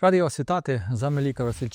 Радий вас вітати, з вами лікар Василь.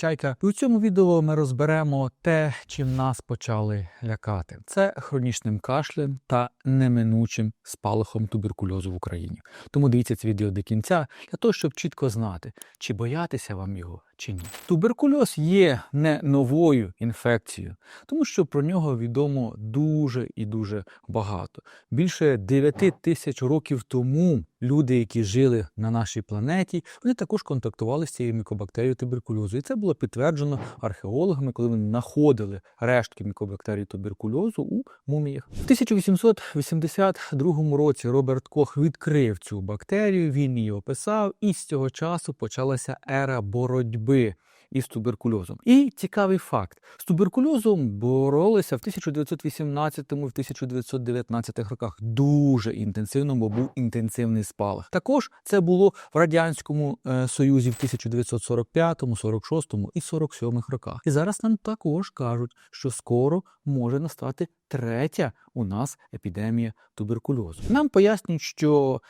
І у цьому відео ми розберемо те, чим нас почали лякати. Це хронічним кашлем та неминучим спалахом туберкульозу в Україні. Тому дивіться це відео до кінця для того, щоб чітко знати, чи боятися вам його, чи ні. Туберкульоз є не новою інфекцією, тому що про нього відомо дуже і дуже багато. Більше 9 тисяч років тому люди, які жили на нашій планеті, вони також контактували з цією мікобактерією туберкульозу. І це було підтверджено археологами, коли вони знаходили рештки мікобактерії туберкульозу у муміях. В 1882 році Роберт Кох відкрив цю бактерію, він її описав, і з цього часу почалася ера боротьби із туберкульозом. І цікавий факт: з туберкульозом боролися в 1918 в 1919 роках дуже інтенсивно, бо був інтенсивний спалах. Також це було в радянському е, союзі в 1945, 46 і 47 роках. І зараз нам також кажуть, що скоро може настати третя у нас епідемія туберкульозу. Нам пояснюють, що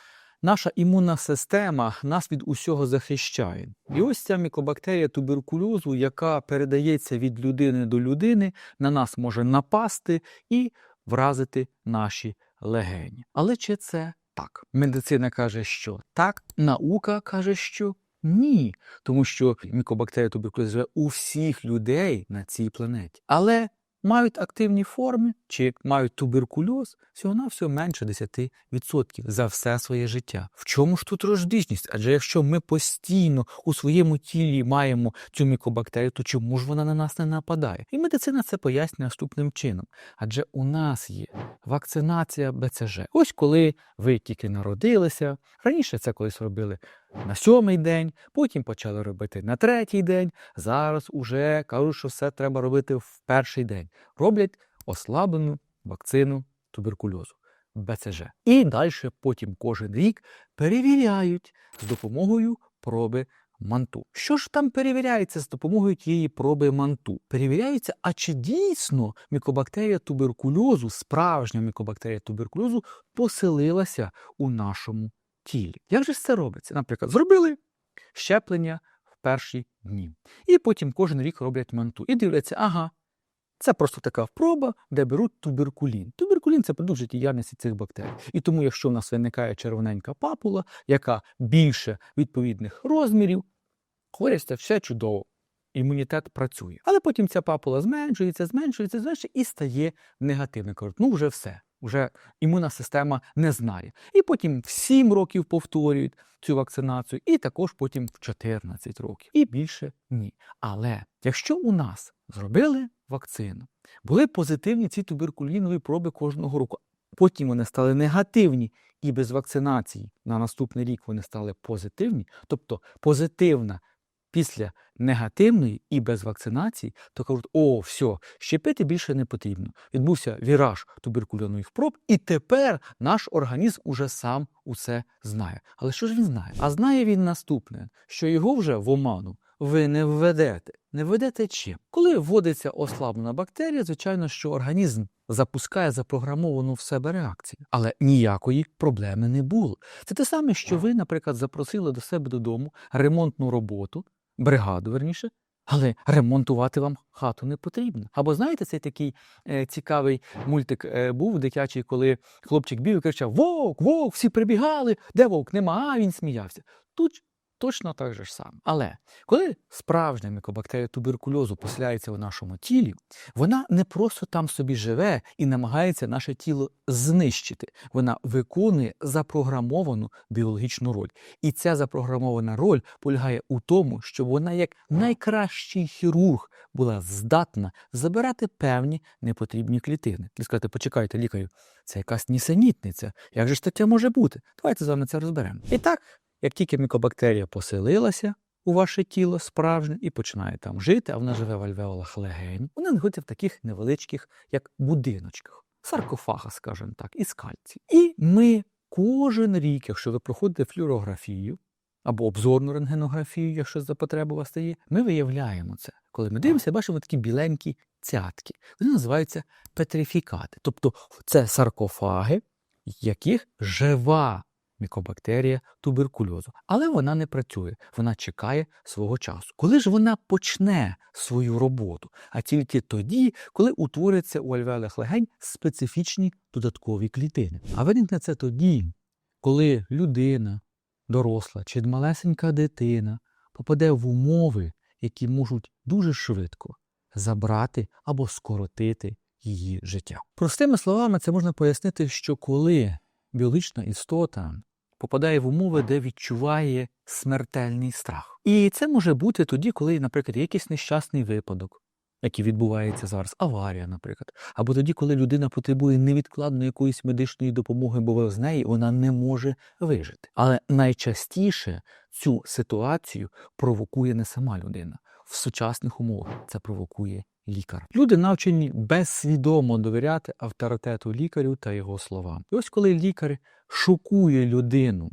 Наша імунна система нас від усього захищає. І ось ця мікобактерія туберкульозу, яка передається від людини до людини, на нас може напасти і вразити наші легені. Але чи це так? Медицина каже, що так, наука каже, що ні, тому що мікобактерія туберкульозу живе у всіх людей на цій планеті. Але мають активні форми чи мають туберкульоз всього на всього менше 10% за все своє життя. В чому ж тут розбіжність? Адже якщо ми постійно у своєму тілі маємо цю мікобактерію, то чому ж вона на нас не нападає? І медицина це пояснює наступним чином. Адже у нас є вакцинація БЦЖ. Ось коли ви тільки народилися, раніше це колись робили на сьомий день, потім почали робити на третій день. Зараз уже кажуть, що все треба робити в перший день. Роблять ослаблену вакцину туберкульозу. БЦЖ. І далі потім кожен рік перевіряють з допомогою проби манту. Що ж там перевіряється з допомогою тієї проби манту? Перевіряється, а чи дійсно мікобактерія туберкульозу, справжня мікобактерія туберкульозу, поселилася у нашому тілі. Як же це робиться? Наприклад, зробили щеплення в перші дні. І потім кожен рік роблять манту. І дивляться, ага, це просто така проба, де беруть туберкулін. Туберкулін це продукт життєдіяльності цих бактерій. І тому, якщо в нас виникає червоненька папула, яка більше відповідних розмірів, це все чудово. Імунітет працює. Але потім ця папула зменшується, зменшується, зменшується і стає негативним. Кажуть, ну вже все, вже імунна система не знає. І потім в 7 років повторюють цю вакцинацію, і також потім в 14 років. І більше ні. Але якщо у нас зробили вакцину, були позитивні ці туберкулінові проби кожного року, потім вони стали негативні, і без вакцинації на наступний рік вони стали позитивні, тобто позитивна. Після негативної і без вакцинації, то кажуть, о, все, щепити більше не потрібно. Відбувся віраж туберкульозних проб, і тепер наш організм уже сам усе знає. Але що ж він знає? А знає він наступне, що його вже в оману ви не введете. Не введете чим? Коли вводиться ослаблена бактерія, звичайно, що організм запускає запрограмовану в себе реакцію, але ніякої проблеми не було. Це те саме, що ви, наприклад, запросили до себе додому ремонтну роботу, бригаду верніше, але ремонтувати вам хату не потрібно. Або знаєте, цей такий е, цікавий мультик е, був дитячий, коли хлопчик бів і кричав: Вовк, вовк, всі прибігали, де вовк нема, а він сміявся. Тут точно так же ж саме. Але коли справжня мікобактерія туберкульозу поселяється у нашому тілі, вона не просто там собі живе і намагається наше тіло знищити. Вона виконує запрограмовану біологічну роль. І ця запрограмована роль полягає у тому, щоб вона, як найкращий хірург, була здатна забирати певні непотрібні клітини. І сказати, почекайте, лікарю, це якась нісенітниця. Як же ж таке може бути? Давайте з вами це розберемо. І так, як тільки мікобактерія поселилася у ваше тіло справжнє і починає там жити, а вона живе в альвеолах легень, вона знаходиться в таких невеличких, як будиночках, саркофага, скажімо так, із кальці. І ми кожен рік, якщо ви проходите флюорографію або обзорну рентгенографію, якщо за потреби у вас стає, ми виявляємо це. Коли ми дивимося, бачимо такі біленькі цятки. Вони називаються петрифікати. Тобто це саркофаги, в яких жива мікобактерія туберкульозу. Але вона не працює, вона чекає свого часу. Коли ж вона почне свою роботу? А тільки тоді, коли утворяться у альвеолах легень специфічні додаткові клітини. А виникне це тоді, коли людина, доросла чи малесенька дитина попаде в умови, які можуть дуже швидко забрати або скоротити її життя. Простими словами, це можна пояснити, що коли біологічна істота попадає в умови, де відчуває смертельний страх. І це може бути тоді, коли, наприклад, якийсь нещасний випадок, який відбувається зараз, аварія, наприклад, або тоді, коли людина потребує невідкладної якоїсь медичної допомоги, бо без неї вона не може вижити. Але найчастіше цю ситуацію провокує не сама людина. В сучасних умовах це провокує лікар. Люди навчені безсвідомо довіряти авторитету лікарю та його словам. І ось коли лікар шокує людину,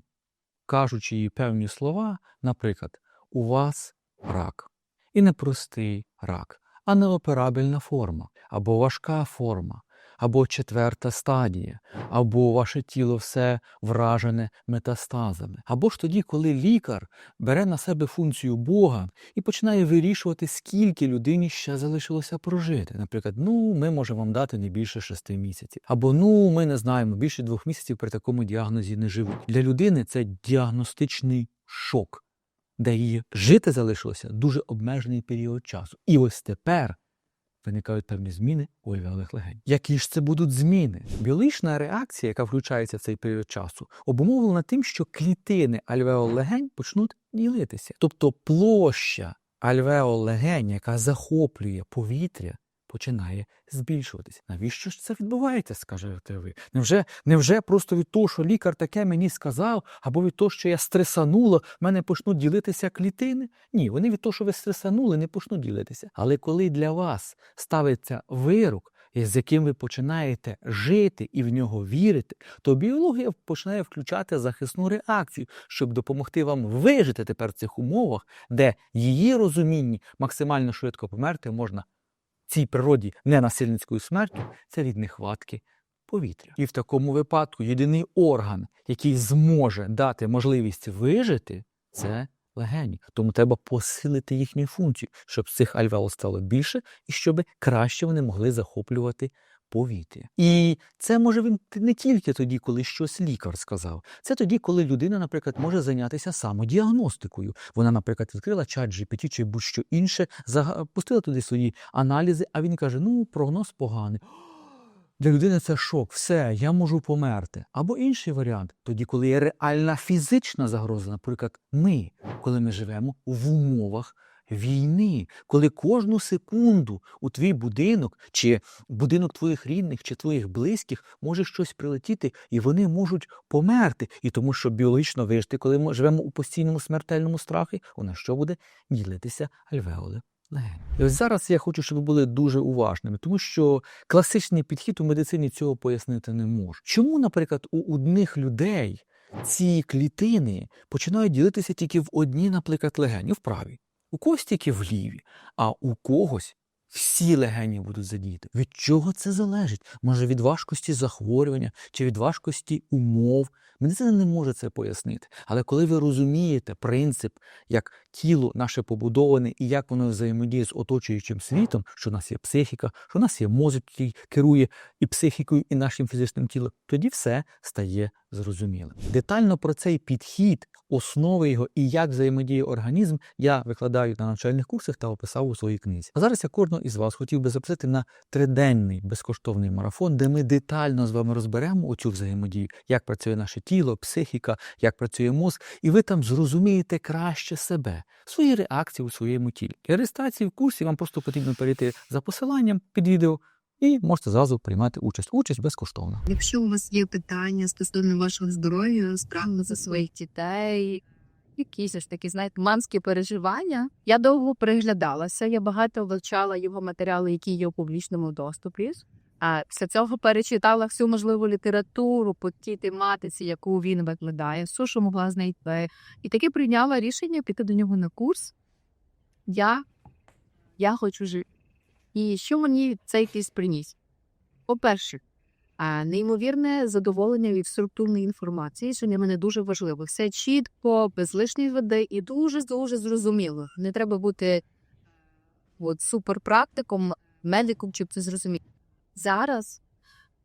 кажучи їй певні слова, наприклад, у вас рак. І не простий рак, а неоперабельна форма, або важка форма, або четверта стадія, або ваше тіло все вражене метастазами. Або ж тоді, коли лікар бере на себе функцію Бога і починає вирішувати, скільки людині ще залишилося прожити. Наприклад, ну ми можемо вам дати не більше шести місяців, або ну ми не знаємо, більше двох місяців при такому діагнозі не живуть. Для людини це діагностичний шок, де її жити залишилося дуже обмежений період часу. І ось тепер виникають певні зміни у альвеолах легень. Які ж це будуть зміни? Біологічна реакція, яка включається в цей період часу, обумовлена тим, що клітини альвеол легень почнуть ділитися. Тобто площа альвеол легень, яка захоплює повітря, починає збільшуватися. Навіщо ж це відбувається, скажете ви? Невже, невже просто від того, що лікар таке мені сказав, або від того, що я стресанула, мене почнуть ділитися клітини? Ні, вони від того, що ви стресанули, не почнуть ділитися. Але коли для вас ставиться вирок, з яким ви починаєте жити і в нього вірити, то біологія починає включати захисну реакцію, щоб допомогти вам вижити тепер в цих умовах, де її розумінні максимально швидко померти можна цій природі ненасильницькою смертю це від нехватки повітря. І в такому випадку єдиний орган, який зможе дати можливість вижити, це легені. Тому треба посилити їхню функцію, щоб цих альвеол стало більше і щоб краще вони могли захоплювати повітря. І це може він не тільки тоді, коли щось лікар сказав. Це тоді, коли людина, наприклад, може зайнятися самодіагностикою. Вона, наприклад, відкрила чат GPT чи будь-що інше, запустила туди свої аналізи, а він каже: ну, прогноз поганий. Для людини це шок, все, я можу померти. Або інший варіант, тоді, коли є реальна фізична загроза, наприклад, ми, коли ми живемо в умовах війни, коли кожну секунду у твій будинок, чи будинок твоїх рідних, чи твоїх близьких може щось прилетіти, і вони можуть померти. І тому, що біологічно вижити, коли ми живемо у постійному смертельному страхі, у нас що буде ділитися альвеоли. І ось зараз я хочу, щоб ви були дуже уважними, тому що класичний підхід у медицині цього пояснити не може. Чому, наприклад, у одних людей ці клітини починають ділитися тільки в одній, наприклад, легені, в правій, у когось тільки в ліві, а у когось всі легені будуть задіяти. Від чого це залежить? Може від важкості захворювання чи від важкості умов. Медицина не може це пояснити. Але коли ви розумієте принцип, як тіло наше побудоване і як воно взаємодіє з оточуючим світом, що у нас є психіка, що у нас є мозок, який керує і психікою, і нашим фізичним тілом, тоді все стає зрозумілим. Детально про цей підхід, основи його і як взаємодіє організм, я викладаю на навчальних курсах та описав у своїй книзі. А зараз я кожного із вас хотів би запросити на триденний безкоштовний марафон, де ми детально з вами розберемо оцю взаємодію, як працює наше тіло, психіка, як працює мозк, і ви там зрозумієте краще себе, свої реакції у своєму тілі. Для реєстрації в курсі вам просто потрібно перейти за посиланням під відео. І можете зразу приймати участь. Участь безкоштовна. Якщо у вас є питання стосовно вашого здоров'я, страху за своїх дітей, якісь ось такі, знаєте, мамські переживання, я довго переглядалася. Я багато вивчала його матеріали, які є у публічному доступі. А після цього перечитала всю можливу літературу по тій тематиці, яку він викладає, все, що могла знайти. І таки прийняла рішення піти до нього на курс. Я, я хочу жити. І що мені цей кіс приніс? По-перше, неймовірне задоволення від структурної інформації, що для мене дуже важливо. Все чітко, без лишньої води і дуже дуже зрозуміло. Не треба бути от, суперпрактиком, медиком, щоб це зрозуміти. Зараз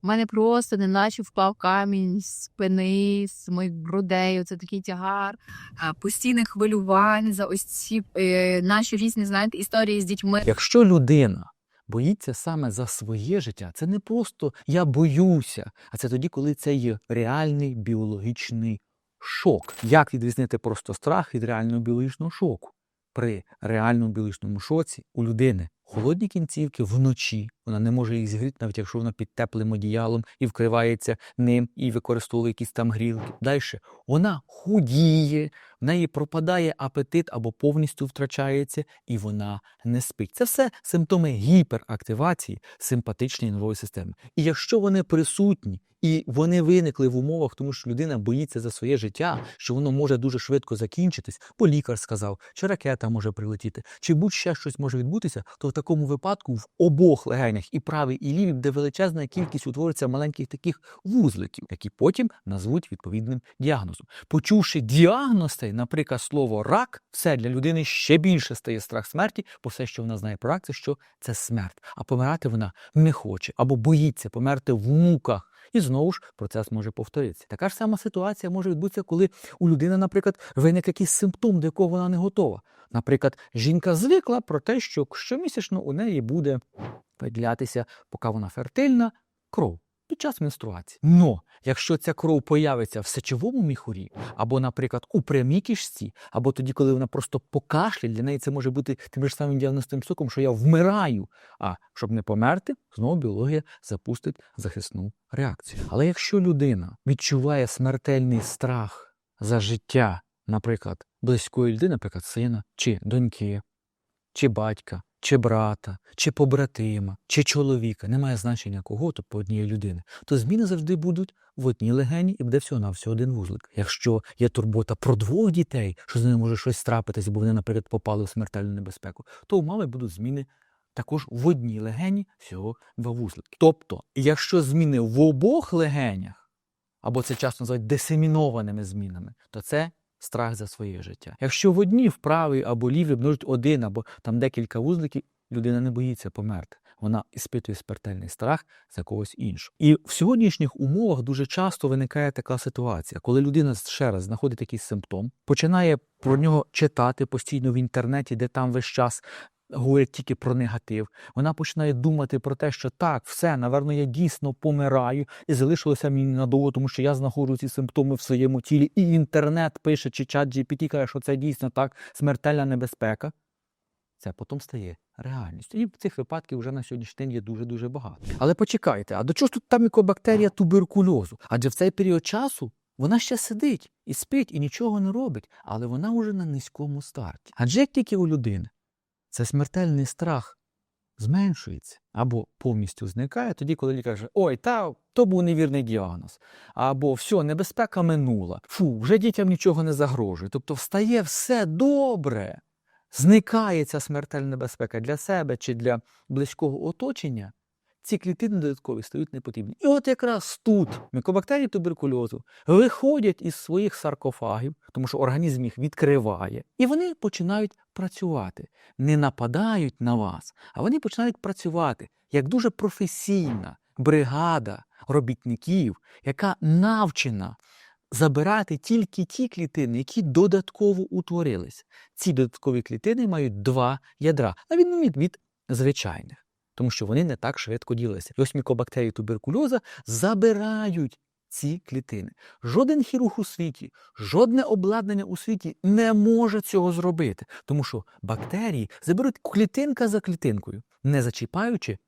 в мене просто неначе впав камінь з спини, з моїх грудей. Це такий тягар, постійних хвилювань за ось ці е, наші різні знаєте історії з дітьми. Якщо людина боїться саме за своє життя, це не просто я боюся, а це тоді, коли це є реальний біологічний шок. Як відрізнити просто страх від реального біологічного шоку? При реальному біологічному шоці у людини холодні кінцівки вночі, вона не може їх зігріти, навіть якщо вона під теплим одіялом і вкривається ним і використовує якісь там грілки. Далі вона худіє, в неї пропадає апетит або повністю втрачається, і вона не спить. Це все симптоми гіперактивації симпатичної нервової системи. І якщо вони присутні і вони виникли в умовах, тому що людина боїться за своє життя, що воно може дуже швидко закінчитись, бо лікар сказав, чи ракета може прилетіти, чи будь-ще щось може відбутися, то в такому випадку в обох легенях, і правий, і лівий, буде величезна кількість утвориться маленьких таких вузликів, які потім назвуть відповідним діагнозом. Почувши діагноз, наприклад, слово рак, все для людини ще більше стає страх смерті, бо все, що вона знає про рак, це що це смерть. А помирати вона не хоче або боїться померти в муках. І знову ж процес може повторитися. Така ж сама ситуація може відбутися, коли у людини, наприклад, виник якийсь симптом, до якого вона не готова. Наприклад, жінка звикла про те, що щомісячно у неї буде виділятися, поки вона фертильна, кров під час менструації. Но якщо ця кров появиться в сечовому міхурі, або, наприклад, у прямій кишці, або тоді, коли вона просто покашляє, для неї це може бути тим ж самим діагностичним соком, що я вмираю. А щоб не померти, знову біологія запустить захисну реакцію. Але якщо людина відчуває смертельний страх за життя, наприклад, близької людини, наприклад, сина чи доньки, чи батька, чи брата, чи побратима, чи чоловіка, немає значення кого, то по однієї людини, то зміни завжди будуть в одній легені і буде всього на всього один вузлик. Якщо є турбота про двох дітей, що з ними може щось трапитися, бо вони, наприклад, попали в смертельну небезпеку, то у мами будуть зміни також в одній легені всього два вузлики. Тобто, якщо зміни в обох легенях, або це часто називають дисемінованими змінами, то це страх за своє життя. Якщо в одній в правій або лівій множить один або там декілька вузликів, людина не боїться померти. Вона іспитує смертельний страх за когось іншого. І в сьогоднішніх умовах дуже часто виникає така ситуація, коли людина ще раз знаходить якийсь симптом, починає про нього читати постійно в інтернеті, де там весь час говорять тільки про негатив. Вона починає думати про те, що так, все, наверно, я дійсно помираю, і залишилося мені надовго, тому що я знаходжу ці симптоми в своєму тілі, і інтернет пише, чи чат GPT каже, що це дійсно так, смертельна небезпека. Це потім стає реальністю. І цих випадків вже на сьогоднішній день є дуже-дуже багато. Але почекайте, а до чого ж тут та мікобактерія туберкульозу? Адже в цей період часу вона ще сидить і спить, і нічого не робить, але вона вже на низькому старті. Адже як тільки у людини це смертельний страх зменшується або повністю зникає, тоді, коли лікар каже, ой, та то був невірний діагноз, або все, небезпека минула, фу, вже дітям нічого не загрожує. Тобто встає все добре, зникає ця смертельна небезпека для себе чи для близького оточення. Ці клітини додаткові стають непотрібні. І от якраз тут мікобактерії туберкульозу виходять із своїх саркофагів, тому що організм їх відкриває, і вони починають працювати. Не нападають на вас, а вони починають працювати як дуже професійна бригада робітників, яка навчена забирати тільки ті клітини, які додатково утворились. Ці додаткові клітини мають два ядра, на відміну від, звичайних тому що вони не так швидко ділилися. Ось мікобактерії туберкульоза забирають ці клітини. Жоден хірург у світі, жодне обладнання у світі не може цього зробити, тому що бактерії заберуть клітинка за клітинкою, не зачіпаючи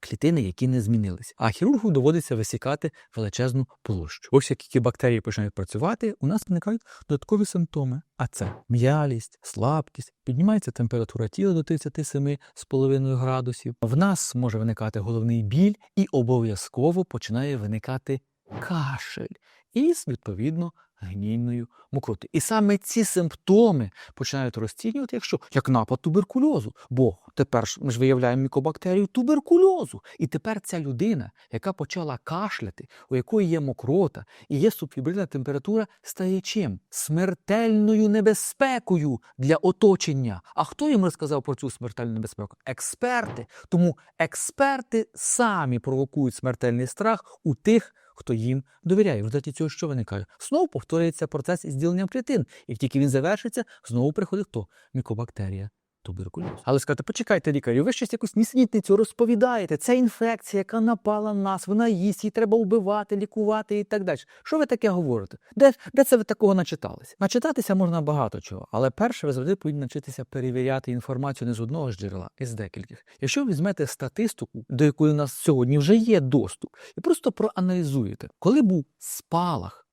клітини, які не змінилися. А хірургу доводиться висікати величезну площу. Ось як бактерії починають працювати, у нас виникають додаткові симптоми. А це м'ялість, слабкість, піднімається температура тіла до 37,5 градусів. В нас може виникати головний біль, і обов'язково починає виникати кашель. І, відповідно, гнійною мокроти. І саме ці симптоми починають розцінювати, якщо як напад туберкульозу. Бо тепер ж ми ж виявляємо мікобактерію туберкульозу. І тепер ця людина, яка почала кашляти, у якої є мокрота і є субфібрильна температура, стає чим? Смертельною небезпекою для оточення. А хто їм розказав про цю смертельну небезпеку? Експерти. Тому експерти самі провокують смертельний страх у тих, хто їм довіряє. В результаті цього що виникає? Знову повторюється процес із діленням клітин. І тільки він завершиться, знову приходить хто? Мікобактерія. Туберкульоз. Але скажете, почекайте, лікарю, ви щось якусь нісенітницю розповідаєте. Це інфекція, яка напала на нас, вона їсть, її треба вбивати, лікувати і так далі. Що ви таке говорите? Де, де це ви такого начиталися? Начитатися можна багато чого, але перше ви завжди повинні навчитися перевіряти інформацію не з одного ж джерела, а з декількох. Якщо ви візьмете статистику, до якої у нас сьогодні вже є доступ, і просто проаналізуєте, коли був спалах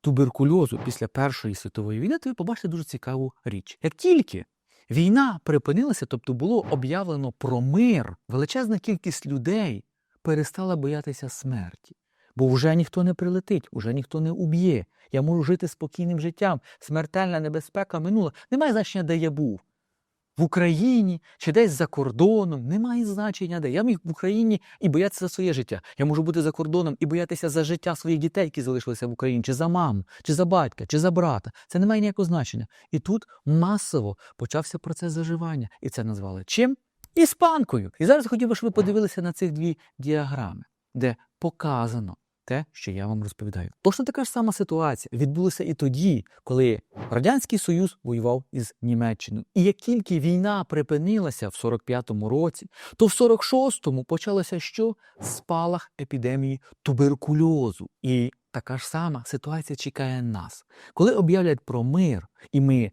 туберкульозу після Першої світової війни, то ви побачите дуже цікаву річ. Як тільки війна припинилася, тобто було об'явлено про мир, величезна кількість людей перестала боятися смерті. Бо вже ніхто не прилетить, вже ніхто не уб'є. Я можу жити спокійним життям. Смертельна небезпека минула. Немає значення, де я був. В Україні чи десь за кордоном, немає значення де. Я міг в Україні і боятися за своє життя. Я можу бути за кордоном і боятися за життя своїх дітей, які залишилися в Україні, чи за маму, чи за батька, чи за брата. Це не має ніякого значення. І тут масово почався процес заживання. І це назвали чим? Іспанкою. І зараз хотів би, щоб ви подивилися на цих дві діаграми, де показано те, що я вам розповідаю. Точно така ж сама ситуація відбулася і тоді, коли Радянський Союз воював із Німеччиною. І як тільки війна припинилася в 45-му році, то в 46-му почалося що? Спалах епідемії туберкульозу. І така ж сама ситуація чекає нас. Коли об'являть про мир, і ми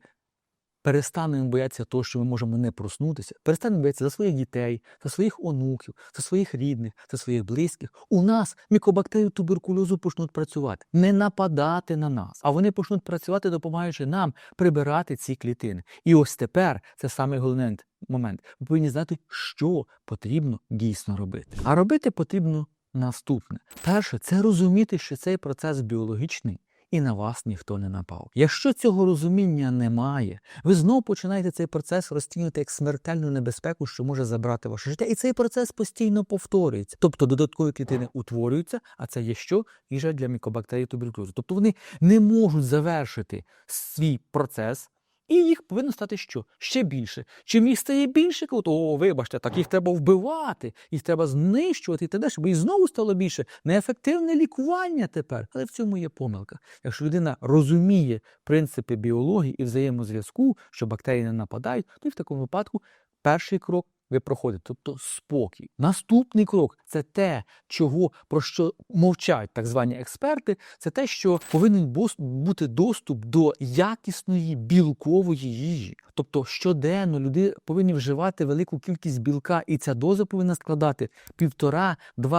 перестанемо боятися того, що ми можемо не проснутися, перестанемо боятися за своїх дітей, за своїх онуків, за своїх рідних, за своїх близьких, у нас мікобактерії туберкульозу почнуть працювати, не нападати на нас, а вони почнуть працювати, допомагаючи нам прибирати ці клітини. І ось тепер це саме головний момент. Ви повинні знати, що потрібно дійсно робити. А робити потрібно наступне: перше, це розуміти, що цей процес біологічний і на вас ніхто не напав. Якщо цього розуміння немає, ви знову починаєте цей процес розцінювати як смертельну небезпеку, що може забрати ваше життя, і цей процес постійно повторюється. Тобто додаткові клітини утворюються, а це є що? Їжа для мікобактерій туберкульозу. Тобто вони не можуть завершити свій процес. І їх повинно стати що? Ще більше. Чим їх стає більше, то о, вибачте, так їх треба вбивати, їх треба знищувати і так далі, бо їх знову стало більше. Неефективне лікування тепер. Але в цьому є помилка. Якщо людина розуміє принципи біології і взаємозв'язку, що бактерії не нападають, то і в такому випадку перший крок ви проходите, тобто спокій. Наступний крок це те, чого про що мовчать так звані експерти, це те, що повинен бути доступ до якісної білкової їжі. Тобто щоденно люди повинні вживати велику кількість білка, і ця доза повинна складати 1,5-2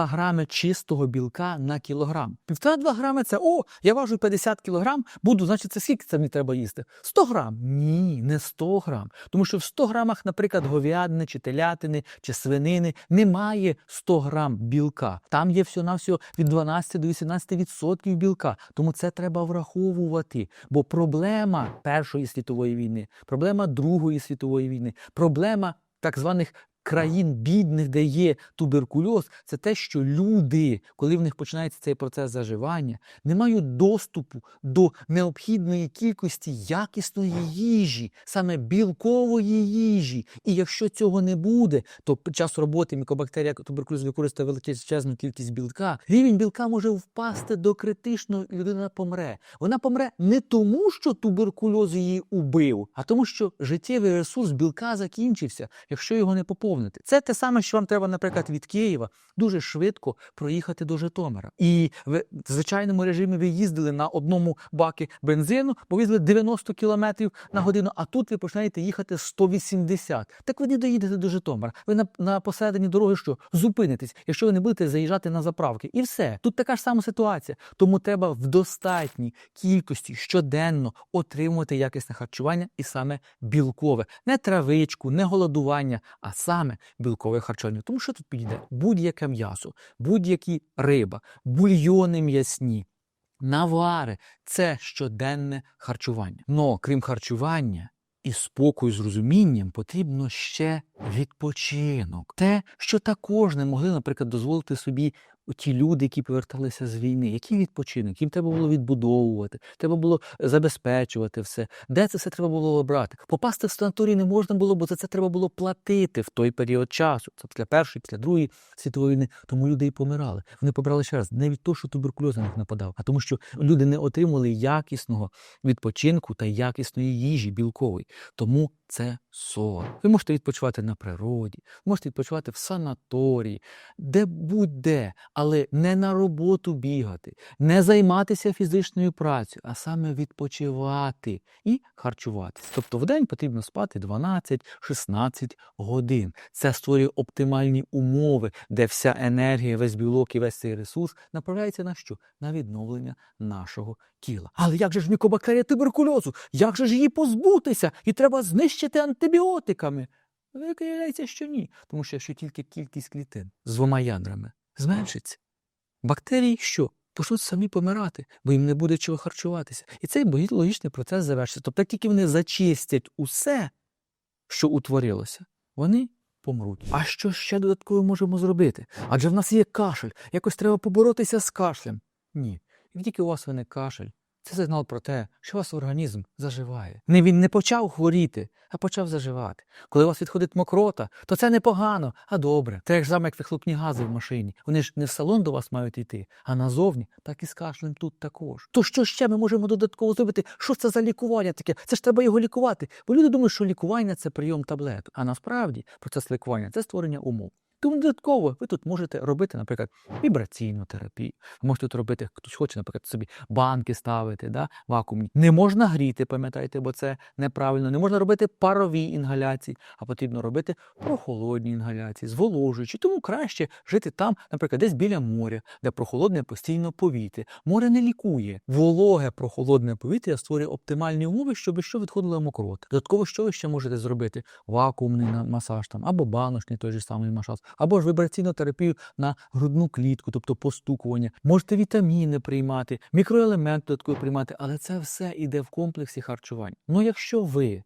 грами чистого білка на кілограм. 1,5-2 грами це о, я важу 50 кілограм, буду, значить, це скільки це мені треба їсти? 100 грам. Ні, не 100 грам. Тому що в 100 грамах, наприклад, говядини чи телятини чи свинини немає 100 грам білка. Там є всього-навсього від 12 до 18 відсотків білка. Тому це треба враховувати. Бо проблема Першої світової війни, проблема Другої світової війни, проблема так званих країн бідних, де є туберкульоз, це те, що люди, коли в них починається цей процес заживання, не мають доступу до необхідної кількості якісної їжі, саме білкової їжі. І якщо цього не буде, то під час роботи мікобактерія туберкульозу використовує величезну кількість білка, рівень білка може впасти до критичного, і людина помре. Вона помре не тому, що туберкульоз її убив, а тому, що життєвий ресурс білка закінчився, якщо його не поповнити. Це те саме, що вам треба, наприклад, від Києва дуже швидко проїхати до Житомира. І в звичайному режимі ви їздили на одному бакі бензину, бо ви їздили 90 км на годину, а тут ви починаєте їхати 180. Так ви не доїдете до Житомира. Ви на, на посередині дороги що зупинитесь, якщо ви не будете заїжджати на заправки. І все. Тут така ж сама ситуація. Тому треба в достатній кількості щоденно отримувати якісне харчування і саме білкове, не травичку, не голодування, а саме білкове харчування. Тому що тут підійде будь-яке м'ясо, будь-які риба, бульйони м'ясні. навари це щоденне харчування. Но крім харчування і спокою з розумінням, потрібно ще відпочинок. Те, що також не могли, наприклад, дозволити собі ті люди, які поверталися з війни. Який відпочинок? Їм треба було відбудовувати, треба було забезпечувати все. Де це все треба було обрати? Попасти в санаторій не можна було, бо за це треба було платити в той період часу. Це після першої, після другої світової війни. Тому люди і помирали. Вони помирали ще раз не від того, що туберкульоз на них нападав, а тому, що люди не отримали якісного відпочинку та якісної їжі білкової. Тому це сон. Ви можете відпочивати на природі, можете відпочивати в санаторії, де будь-де, але не на роботу бігати, не займатися фізичною працею, а саме відпочивати і харчуватися. Тобто в день потрібно спати 12-16 годин. Це створює оптимальні умови, де вся енергія, весь білок і весь цей ресурс направляється на що? На відновлення нашого тіла. Але як же ж мікобактерія туберкульозу? Як же ж її позбутися? І треба знищити антибіотиками. Виявляється, що ні. Тому що якщо тільки кількість клітин з двома ядрами зменшиться, бактерії що? Почнуть самі помирати, бо їм не буде чого харчуватися. І цей логічний процес завершиться. Тобто, тільки вони зачистять усе, що утворилося, вони помруть. А що ще додатково можемо зробити? Адже в нас є кашель. Якось треба поборотися з кашлем. Ні. Як тільки у вас виник кашель, це сигнал про те, що ваш організм заживає. Не він не почав хворіти, а почав заживати. Коли у вас відходить мокрота, то це не погано, а добре. Це як саме як вихлопні гази в машині. Вони ж не в салон до вас мають йти, а назовні, так і з кашлем тут також. То що ще ми можемо додатково зробити? Що це за лікування таке? Це ж треба його лікувати. Бо люди думають, що лікування це прийом таблеток. А насправді процес лікування це створення умов. Тому додатково ви тут можете робити, наприклад, вібраційну терапію. Ви можете тут робити, хтось хоче, наприклад, собі банки ставити, да, вакуумні. Не можна гріти, пам'ятайте, бо це неправильно. Не можна робити парові інгаляції, а потрібно робити прохолодні інгаляції, зволожуючі. Тому краще жити там, наприклад, десь біля моря, де прохолодне постійно повітря. Море не лікує. Вологе прохолодне повітря створює оптимальні умови, щоб що відходила мокрота. Додатково, що ви ще можете зробити? Вакуумний масаж там, або баночний той же самий масаж, або ж вібраційну терапію на грудну клітку, тобто постукування. Можете вітаміни приймати, мікроелементи додатково приймати, але це все іде в комплексі харчування. Ну, якщо ви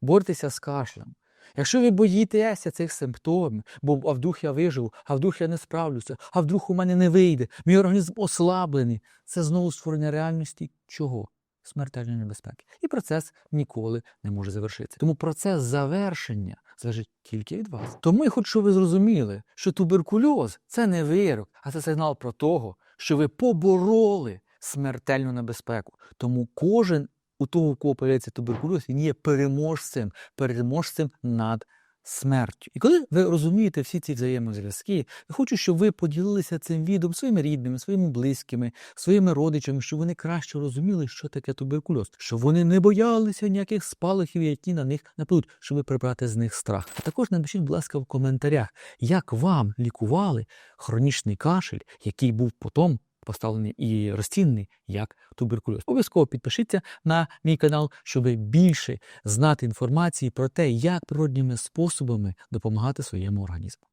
боретеся з кашлем, Якщо ви боїтеся цих симптомів, бо а вдруг я виживу, а вдруг я не справлюся, а вдруг у мене не вийде, мій організм ослаблений, це знову створення реальності чого? Смертельної небезпеки. І процес ніколи не може завершитися. Тому процес завершення залежить тільки від вас. Тому я хочу, щоб ви зрозуміли, що туберкульоз це не вирок, а це сигнал про того, що ви побороли смертельну небезпеку. Тому кожен у того, у кого появляється туберкульоз, він є переможцем, переможцем над смертю. І коли ви розумієте всі ці взаємозв'язки, я хочу, щоб ви поділилися цим відео своїми рідними, своїми близькими, своїми родичами, щоб вони краще розуміли, що таке туберкульоз, щоб вони не боялися ніяких спалахів, які на них нападуть, щоб прибрати з них страх. А також напишіть, будь ласка, в коментарях, як вам лікували хронічний кашель, який був потім поставлений і розцінений як туберкульоз. Обов'язково підпишіться на мій канал, щоб більше знати інформації про те, як природніми способами допомагати своєму організму.